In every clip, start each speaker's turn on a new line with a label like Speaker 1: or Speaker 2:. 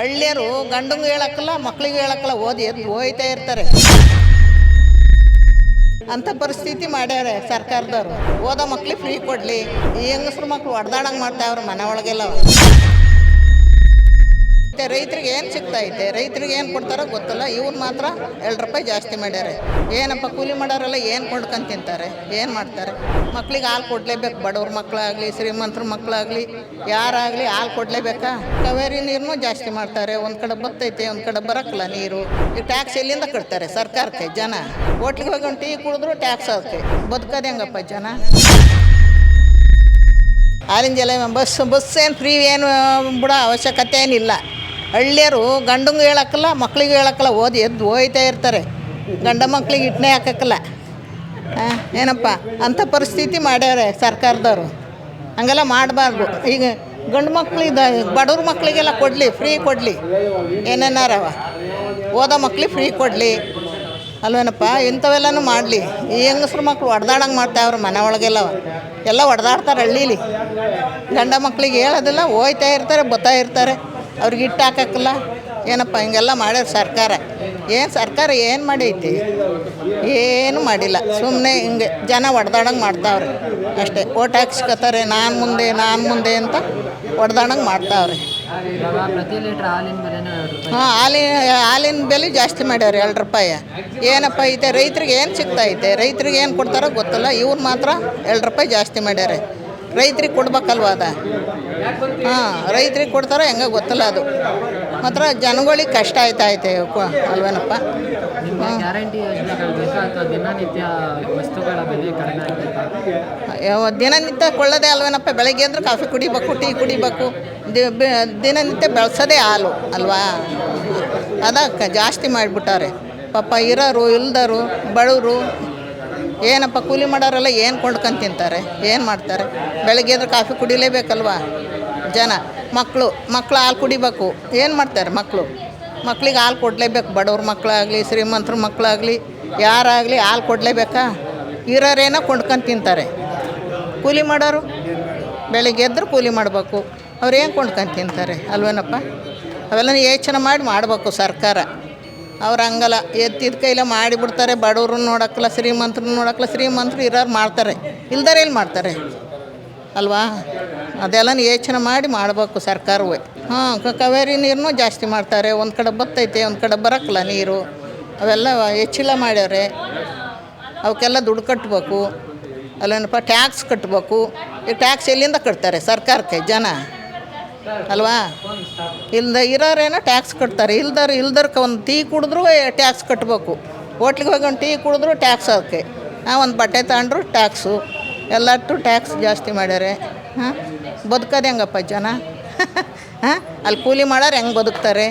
Speaker 1: ಹಳ್ಳಿಯರು ಗಂಡಂಗೂ ಹೇಳಕ್ಕಲ್ಲ, ಮಕ್ಳಿಗೂ ಹೇಳಕ್ಕಲ್ಲ, ಓದಿ ಹೋಯ್ತಾ ಇರ್ತಾರೆ. ಅಂಥ ಪರಿಸ್ಥಿತಿ ಮಾಡ್ಯಾರೆ ಸರ್ಕಾರದವರು. ಓದೋ ಮಕ್ಳಿಗೆ ಫ್ರೀ ಕೊಡಲಿ. ಹೆಂಗಸ್ರು ಮಕ್ಳು ಹೊಡೆದಾಡಂಗೆ ಮಾಡ್ತಾವ್ರೆ ಮನೆ ಒಳಗೆಲ್ಲ ರೈತರಿಗೆ ಏನು ಐತೆ ರೈತರಿಗೆ ಏನು ಕೊಡ್ತಾರೋ ಗೊತ್ತಲ್ಲ, ಇವ್ರು ಮಾತ್ರ ಎರಡು ರೂಪಾಯಿ ಜಾಸ್ತಿ ಮಾಡ್ಯಾರೆ. ಏನಪ್ಪ ಕೂಲಿ ಮಾಡೋರೆಲ್ಲ ಏನು ಕೊಂಡ್ಕೊಂಡು ತಿಂತಾರೆ? ಏನು ಮಾಡ್ತಾರೆ? ಮಕ್ಳಿಗೆ ಹಾಲು ಕೊಡಲೇಬೇಕು, ಬಡವ್ರ ಮಕ್ಕಳಾಗಲಿ ಶ್ರೀಮಂತರ ಮಕ್ಕಳಾಗಲಿ ಯಾರಾಗಲಿ ಹಾಲು ಕೊಡಲೇಬೇಕಾ? ಕಾವೇರಿ ನೀರನ್ನೂ ಜಾಸ್ತಿ ಮಾಡ್ತಾರೆ. ಒಂದು ಕಡೆ ಬರ್ತೈತೆ ಒಂದು ಕಡೆ ಬರಕ್ಕಲ್ಲ ನೀರು. ಈ ಟ್ಯಾಕ್ಸ್ ಎಲ್ಲಿಂದ ಕಟ್ತಾರೆ? ಸರ್ಕಾರಕ್ಕೆ, ಜನ. ಹೋಟ್ಲಿಗೆ ಹೋಗಿ ಒಂದು ಟೀ ಕುಡಿದ್ರು ಟ್ಯಾಕ್ಸ್ ಆಗುತ್ತೆ. ಬದುಕೋದು ಹೆಂಗಪ್ಪ ಜನ? ಆರೆಂಜ್ ಜಲ ಬಸ್ ಬಸ್ ಏನು ಫ್ರೀ ಏನು ಬಿಡೋ ಅವಶ್ಯಕತೆ ಏನಿಲ್ಲ. ಹಳ್ಳಿಯರು ಗಂಡಂಗೆ ಹೇಳಕ್ಕಲ್ಲ, ಮಕ್ಳಿಗೆ ಹೇಳಕ್ಕಲ್ಲ, ಓದಿ ಎದ್ದು ಹೋಯ್ತಾ ಇರ್ತಾರೆ. ಗಂಡ ಮಕ್ಳಿಗೆ ಇಟ್ನೇ ಹಾಕಕ್ಕಲ್ಲ. ಏನಪ್ಪ? ಅಂಥ ಪರಿಸ್ಥಿತಿ ಮಾಡ್ಯಾರೆ ಸರ್ಕಾರದವರು. ಹಂಗೆಲ್ಲ ಮಾಡಬಾರ್ದು. ಈಗ ಗಂಡು ಮಕ್ಳಿದ ಬಡವ್ರ ಮಕ್ಕಳಿಗೆಲ್ಲ ಕೊಡಲಿ, ಫ್ರೀ ಕೊಡಲಿ. ಏನೇನಾರವ? ಓದೋ ಮಕ್ಳಿಗೆ ಫ್ರೀ ಕೊಡಲಿ. ಅಲ್ವೇನಪ್ಪ? ಇಂಥವೆಲ್ಲನೂ ಮಾಡಲಿ. ಈ ಹೆಂಗಸ್ರು ಮಕ್ಳು ಹೊಡೆದಾಡಂಗೆ ಮಾಡ್ತಾವ್ರು ಮನೆ ಒಳಗೆಲ್ಲ ಎಲ್ಲ ಒಡ್ದಾಡ್ತಾರೆ ಹಳ್ಳೀಲಿ. ಗಂಡ ಮಕ್ಳಿಗೆ ಹೇಳೋದಿಲ್ಲ, ಹೋಯ್ತಾ ಇರ್ತಾರೆ, ಬತ್ತಾ ಇರ್ತಾರೆ. ಅವ್ರಿಗೆ ಇಟ್ಟು ಹಾಕಕ್ಕಲ್ಲ? ಏನಪ್ಪ, ಹಿಂಗೆಲ್ಲ ಮಾಡ್ಯಾರ ಸರ್ಕಾರ. ಏನು ಸರ್ಕಾರ ಏನು ಮಾಡೈತಿ? ಏನು ಮಾಡಿಲ್ಲ. ಸುಮ್ಮನೆ ಹಿಂಗೆ ಜನ ಹೊಡೆದಾಡಂಗೆ ಮಾಡ್ತಾವ್ರೆ. ಅಷ್ಟೇ. ಓಟ್ ಹಾಕ್ಸ್ಕೊತಾರೆ, ನಾನು ಮುಂದೆ ನಾನು ಮುಂದೆ ಅಂತ ಹೊಡೆದಾಡಂಗೆ ಮಾಡ್ತಾವ್ರೆ. ಹಾಂ, ಹಾಲಿನ ಹಾಲಿನ ಬೆಲೆ ಜಾಸ್ತಿ ಮಾಡ್ಯಾರ ಎರಡು ರೂಪಾಯಿ. ಏನಪ್ಪ ಐತೆ ರೈತರಿಗೆ ಏನು ಸಿಗ್ತೈತೆ? ರೈತರಿಗೆ ಏನು ಕೊಡ್ತಾರೋ ಗೊತ್ತಲ್ಲ. ಇವ್ರು ಮಾತ್ರ ಎರಡು ರೂಪಾಯಿ ಜಾಸ್ತಿ ಮಾಡ್ಯಾರೆ. ರೈತ್ರಿಗೆ ಕೊಡ್ಬೇಕಲ್ವ ಅದ? ಹಾಂ ರೈತ್ರಿಗೆ ಕೊಡ್ತಾರೋ ಹೆಂಗೆ ಗೊತ್ತಲ್ಲ ಅದು. ಮಾತ್ರ ಜನಗಳಿಗೆ ಕಷ್ಟ ಆಯ್ತಾ ಐತೆ ಅಲ್ವೇನಪ್ಪ? ಯಾವ ದಿನನಿತ್ಯ ಕೊಳ್ಳೋದೇ ಅಲ್ವೇನಪ್ಪ? ಬೆಳಗ್ಗೆ ಅಂದ್ರೆ ಕಾಫಿ ಕುಡಿಬೇಕು ಟೀ ಕುಡಿಬೇಕು. ದಿನನಿತ್ಯ ಬೆಳೆಸೋದೇ ಹಾಲು ಅಲ್ವಾ? ಅದಕ್ಕೆ ಜಾಸ್ತಿ ಮಾಡಿಬಿಟ್ಟಾರೆ. ಪಾಪ ಇರೋರು ಇಲ್ದರು ಬಡವರು ಏನಪ್ಪ ಕೂಲಿ ಮಾಡೋರೆಲ್ಲ ಏನು ಕೊಂಡ್ಕೊಂಡು ತಿಂತಾರೆ? ಏನು ಮಾಡ್ತಾರೆ? ಬೆಳಗ್ಗೆ ಎದ್ರೆ ಕಾಫಿ ಕುಡಿಲೇಬೇಕಲ್ವಾ? ಜನ ಮಕ್ಕಳು ಮಕ್ಕಳು ಹಾಲು ಕುಡಿಬೇಕು. ಏನು ಮಾಡ್ತಾರೆ ಮಕ್ಕಳು ಮಕ್ಳಿಗೆ ಹಾಲು ಕೊಡಲೇಬೇಕು. ಬಡವ್ರ ಮಕ್ಕಳಾಗಲಿ ಶ್ರೀಮಂತರ ಮಕ್ಕಳಾಗಲಿ ಯಾರಾಗಲಿ ಹಾಲು ಕೊಡಲೇಬೇಕಾ? ಇರೋರೇನೋ ಕೊಂಡ್ಕೊಂಡು ತಿಂತಾರೆ. ಕೂಲಿ ಮಾಡೋರು? ಬೆಳಿಗ್ಗೆ ಎದ್ರೆ ಕೂಲಿ ಮಾಡಬೇಕು. ಅವ್ರು ಏನು ಕೊಂಡ್ಕೊಂಡು ತಿಂತಾರೆ? ಅಲ್ವೇನಪ್ಪ? ಅವೆಲ್ಲ ಯೋಚನೆ ಮಾಡಿ ಮಾಡಬೇಕು ಸರ್ಕಾರ. ಅವ್ರು ಹಂಗಲ್ಲ. ಎತ್ತಿದ ಕೈಲ ಮಾಡಿಬಿಡ್ತಾರೆ ಬಡವ್ರು ನೋಡಕ್ಕಲ್ಲ ಶ್ರೀಮಂತರು ನೋಡಕ್ಕಲ್ಲ, ಶ್ರೀಮಂತರು ಇರೋರು ಮಾಡ್ತಾರೆ. ಇಲ್ದಾರೆ ಎಲ್ಲಿ ಮಾಡ್ತಾರೆ? ಅಲ್ವಾ? ಅದೆಲ್ಲ ಯೋಚನೆ ಮಾಡಿ ಮಾಡಬೇಕು ಸರ್ಕಾರವೇ. ಹಾಂ ಕಾವೇರಿ ನೀರನ್ನೂ ಜಾಸ್ತಿ ಮಾಡ್ತಾರೆ. ಒಂದು ಕಡೆ ಬತ್ತೈತೆ, ಒಂದು ಕಡೆ ಬರೋಕ್ಕಲ್ಲ ನೀರು. ಅವೆಲ್ಲ ಹೆಚ್ಚಿಲ್ಲ ಮಾಡ್ಯಾರೆ. ಅವಕ್ಕೆಲ್ಲ ದುಡ್ಡು ಕಟ್ಟಬೇಕು ಅಲ್ಲೇನಪ್ಪ, ಟ್ಯಾಕ್ಸ್ ಕಟ್ಟಬೇಕು ಈ ಟ್ಯಾಕ್ಸ್ ಎಲ್ಲಿಂದ ಕಟ್ತಾರೆ ಸರ್ಕಾರಕ್ಕೆ ಜನ? ಅಲ್ವಾ? ಇಲ್ದ ಇರೋರೇನೋ ಟ್ಯಾಕ್ಸ್ ಕಟ್ತಾರೆ. ಇಲ್ದರ್ ಇಲ್ದರ್ಕ ಒಂದು ಟೀ ಕುಡಿದ್ರೂ ಟ್ಯಾಕ್ಸ್ ಕಟ್ಟಬೇಕು ಹೋಟ್ಲಿಗೆ ಹೋಗಿ ಒಂದು ಟೀ ಕುಡಿದ್ರು ಟ್ಯಾಕ್ಸ್ ಅದಕ್ಕೆ. ಒಂದು ಬಟ್ಟೆ ತಗೊಂಡ್ರು ಟ್ಯಾಕ್ಸು ಎಲ್ಲಟ್ಟು ಟ್ಯಾಕ್ಸ್ ಜಾಸ್ತಿ ಮಾಡ್ಯಾರೆ. ಹಾಂ? ಬದುಕೋದು ಹೆಂಗಪ್ಪ ಜನ? ಹಾಂ? ಅಲ್ಲಿ ಕೂಲಿ ಮಾಡೋರು ಹೆಂಗೆ ಬದುಕ್ತಾರೆ?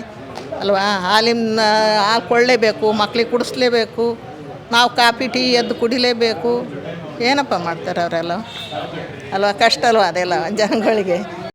Speaker 1: ಅಲ್ವಾ? ಹಾಲಿನ ಹಾಲು ಕೊಳ್ಳೇಬೇಕು, ಮಕ್ಳಿಗೆ ಕುಡಿಸ್ಲೇಬೇಕು, ನಾವು ಕಾಫಿ, ಟೀ ಎದ್ದು ಕುಡಿಲೇಬೇಕು. ಏನಪ್ಪ ಮಾಡ್ತಾರೆ ಅವರೆಲ್ಲ? ಅಲ್ವಾ? ಕಷ್ಟ ಅಲ್ವಾ ಅದೆಲ್ಲ ಜನಗಳಿಗೆ?